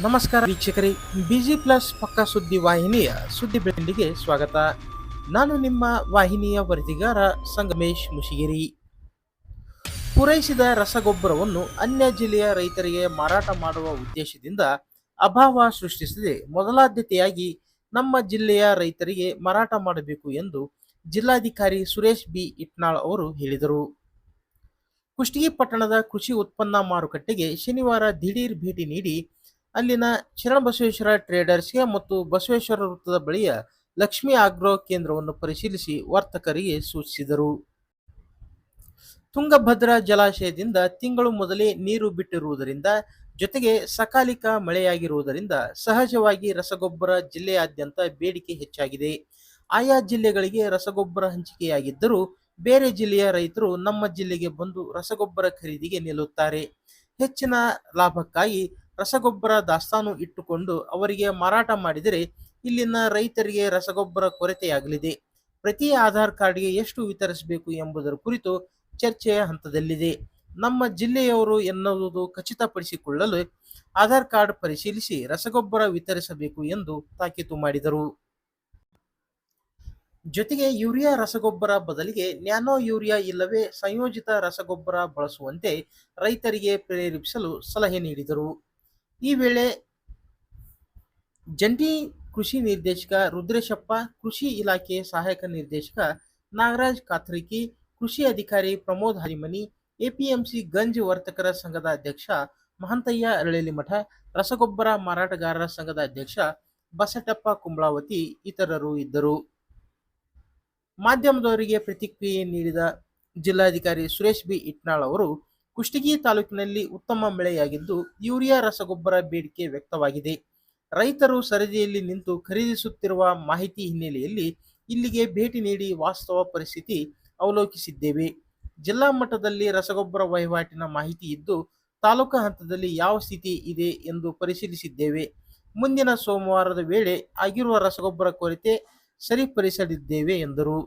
ನಮಸ್ಕಾರ ವೀಕ್ಷಕರೇ, busy plus ಪಕ್ಕಾ ಸುದ್ದಿ ವಾಹಿನಿಯ ಸುದ್ದಿ ಬೆಳಕಿಗೆ ಸ್ವಾಗತ. ನಾನು ನಿಮ್ಮ ವಾಹಿನಿಯ ವರದಿಗಾರ ಸಂಗಮೇಶ್ ಮುಷಿಗಿರಿ. ಪೂರೈಸಿದ ರಸಗೊಬ್ಬರವನ್ನು ಅನ್ಯ ಜಿಲ್ಲೆಯ ರೈತರಿಗೆ ಮಾರಾಟ ಮಾಡುವ ಉದ್ದೇಶದಿಂದ ಅಭಾವ ಸೃಷ್ಟಿಸದೆ ಮೊದಲಾದ್ಯತೆಯಾಗಿ ನಮ್ಮ ಜಿಲ್ಲೆಯ ರೈತರಿಗೆ ಮಾರಾಟ ಮಾಡಬೇಕು ಎಂದು ಜಿಲ್ಲಾಧಿಕಾರಿ ಸುರೇಶ್ ಬಿ. ಇಟ್ನಾಳ್ ಅವರು ಹೇಳಿದರು. ಕುಷ್ಟಗಿ ಪಟ್ಟಣದ ಕೃಷಿ ಉತ್ಪನ್ನ ಮಾರುಕಟ್ಟೆಗೆ ಶನಿವಾರ ದಿಢೀರ್ ಭೇಟಿ ನೀಡಿ ಅಲ್ಲಿನ ಶರಣಬಸವೇಶ್ವರ ಟ್ರೇಡರ್ಸ್ಗೆ ಮತ್ತು ಬಸವೇಶ್ವರ ವೃತ್ತದ ಬಳಿಯ ಲಕ್ಷ್ಮಿ ಆಗ್ರೋ ಕೇಂದ್ರವನ್ನು ಪರಿಶೀಲಿಸಿ ವರ್ತಕರಿಗೆ ಸೂಚಿಸಿದರು. ತುಂಗಭದ್ರಾ ಜಲಾಶಯದಿಂದ ತಿಂಗಳು ಮೊದಲೇ ನೀರು ಬಿಟ್ಟಿರುವುದರಿಂದ, ಜೊತೆಗೆ ಸಕಾಲಿಕ ಮಳೆಯಾಗಿರುವುದರಿಂದ ಸಹಜವಾಗಿ ರಸಗೊಬ್ಬರ ಜಿಲ್ಲೆಯಾದ್ಯಂತ ಬೇಡಿಕೆ ಹೆಚ್ಚಾಗಿದೆ. ಆಯಾ ಜಿಲ್ಲೆಗಳಿಗೆ ರಸಗೊಬ್ಬರ ಹಂಚಿಕೆಯಾಗಿದ್ದರೂ, ಬೇರೆ ಜಿಲ್ಲೆಯ ರೈತರು ನಮ್ಮ ಜಿಲ್ಲೆಗೆ ಬಂದು ರಸಗೊಬ್ಬರ ಖರೀದಿಗೆ ನಿಲ್ಲುತ್ತಾರೆ. ಹೆಚ್ಚಿನ ಲಾಭಕ್ಕಾಗಿ ರಸಗೊಬ್ಬರ ದಾಸ್ತಾನು ಇಟ್ಟುಕೊಂಡು ಅವರಿಗೆ ಮಾರಾಟ ಮಾಡಿದರೆ ಇಲ್ಲಿನ ರೈತರಿಗೆ ರಸಗೊಬ್ಬರ ಕೊರತೆಯಾಗಲಿದೆ. ಪ್ರತಿ ಆಧಾರ್ ಕಾರ್ಡ್ಗೆ ಎಷ್ಟು ವಿತರಿಸಬೇಕು ಎಂಬುದರ ಕುರಿತು ಚರ್ಚೆಯ ಹಂತದಲ್ಲಿದೆ. ನಮ್ಮ ಜಿಲ್ಲೆಯವರು ಎನ್ನುವುದು ಖಚಿತಪಡಿಸಿಕೊಳ್ಳಲು ಆಧಾರ್ ಕಾರ್ಡ್ ಪರಿಶೀಲಿಸಿ ರಸಗೊಬ್ಬರ ವಿತರಿಸಬೇಕು ಎಂದು ತಾಕೀತು ಮಾಡಿದರು. ಜೊತೆಗೆ ಯೂರಿಯಾ ರಸಗೊಬ್ಬರ ಬದಲಿಗೆ ನ್ಯಾನೋ ಯೂರಿಯಾ ಇಲ್ಲವೇ ಸಂಯೋಜಿತ ರಸಗೊಬ್ಬರ ಬಳಸುವಂತೆ ರೈತರಿಗೆ ಪ್ರೇರೇಪಿಸಲು ಸಲಹೆ ನೀಡಿದರು. ಈ ವೇಳೆ ಜಂಟಿ ಕೃಷಿ ನಿರ್ದೇಶಕ ರುದ್ರೇಶಪ್ಪ, ಕೃಷಿ ಇಲಾಖೆ ಸಹಾಯಕ ನಿರ್ದೇಶಕ ನಾಗರಾಜ್ ಕಾತ್ರಿಕಿ, ಕೃಷಿ ಅಧಿಕಾರಿ ಪ್ರಮೋದ್ ಹರಿಮನಿ, ಎಪಿಎಂಸಿ ಗಂಜ್ ವರ್ತಕರ ಸಂಘದ ಅಧ್ಯಕ್ಷ ಮಹಂತಯ್ಯ ಅರಳೇಲಿಮಠ, ರಸಗೊಬ್ಬರ ಮಾರಾಟಗಾರರ ಸಂಘದ ಅಧ್ಯಕ್ಷ ಬಸಟಪ್ಪ ಕುಂಬಳಾವತಿ ಇತರರು ಇದ್ದರು. ಮಾಧ್ಯಮದವರಿಗೆ ಪ್ರತಿಕ್ರಿಯೆ ನೀಡಿದ ಜಿಲ್ಲಾಧಿಕಾರಿ ಸುರೇಶ್ ಬಿ ಇಟ್ನಾಳ್ ಅವರು ಕುಷ್ಟಗಿ ತಾಲೂಕಿನಲ್ಲಿ ಉತ್ತಮ ಮಳೆಯಾಗಿದ್ದು ಯೂರಿಯಾ ರಸಗೊಬ್ಬರ ಬೇಡಿಕೆ ವ್ಯಕ್ತವಾಗಿದೆ. ರೈತರು ಸರದಿಯಲ್ಲಿ ನಿಂತು ಖರೀದಿಸುತ್ತಿರುವ ಮಾಹಿತಿ ಹಿನ್ನೆಲೆಯಲ್ಲಿ ಇಲ್ಲಿಗೆ ಭೇಟಿ ನೀಡಿ ವಾಸ್ತವ ಪರಿಸ್ಥಿತಿ ಅವಲೋಕಿಸಿದ್ದೇವೆ. ಜಿಲ್ಲಾ ಮಟ್ಟದಲ್ಲಿ ರಸಗೊಬ್ಬರ ವಹಿವಾಟಿನ ಮಾಹಿತಿ ಇದ್ದು, ತಾಲೂಕು ಹಂತದಲ್ಲಿ ಯಾವ ಸ್ಥಿತಿ ಇದೆ ಎಂದು ಪರಿಶೀಲಿಸಿದ್ದೇವೆ. ಮುಂದಿನ ಸೋಮವಾರದ ವೇಳೆ ಆಗಿರುವ ರಸಗೊಬ್ಬರ ಕೊರತೆ ಸರಿಪಡಿಸಲಿದ್ದೇವೆ ಎಂದರು.